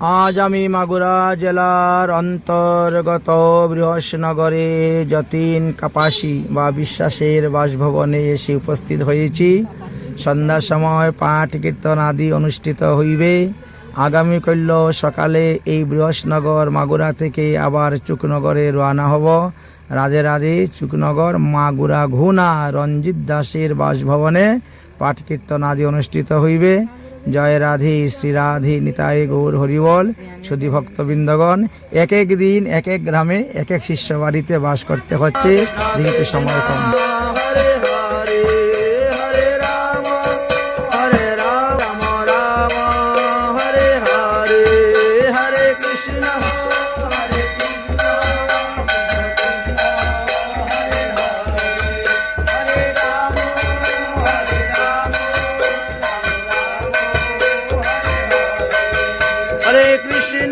আজ আমি মাগুরা জেলার অন্তর্গত বৃহস্পনগরে যতীন কাপাসী বা বিশ্বাসের বাসভবনে এসে উপস্থিত হয়েছি। সন্ধ্যার সময় পাঠ কীর্তন আদি অনুষ্ঠিত হইবে। আগামীকাল সকালে এই বৃহস্পনগর মাগুরা থেকে আবার চুকনগরে রওনা হব। রাধে রাধে, চুকনগর মাগুরা ঘুনা রঞ্জিত দাসের বাসভবনে পাঠ কীর্তন আদি অনুষ্ঠিত হইবে। জয় রাধে, শ্রী রাধে নিতায় গৌর, হরিবল। সুধী ভক্তবৃন্দগণ এক এক দিন এক এক গ্রামে এক এক শিষ্য বাড়িতে বাস করতে হচ্ছে। যেহেতু সময় কম।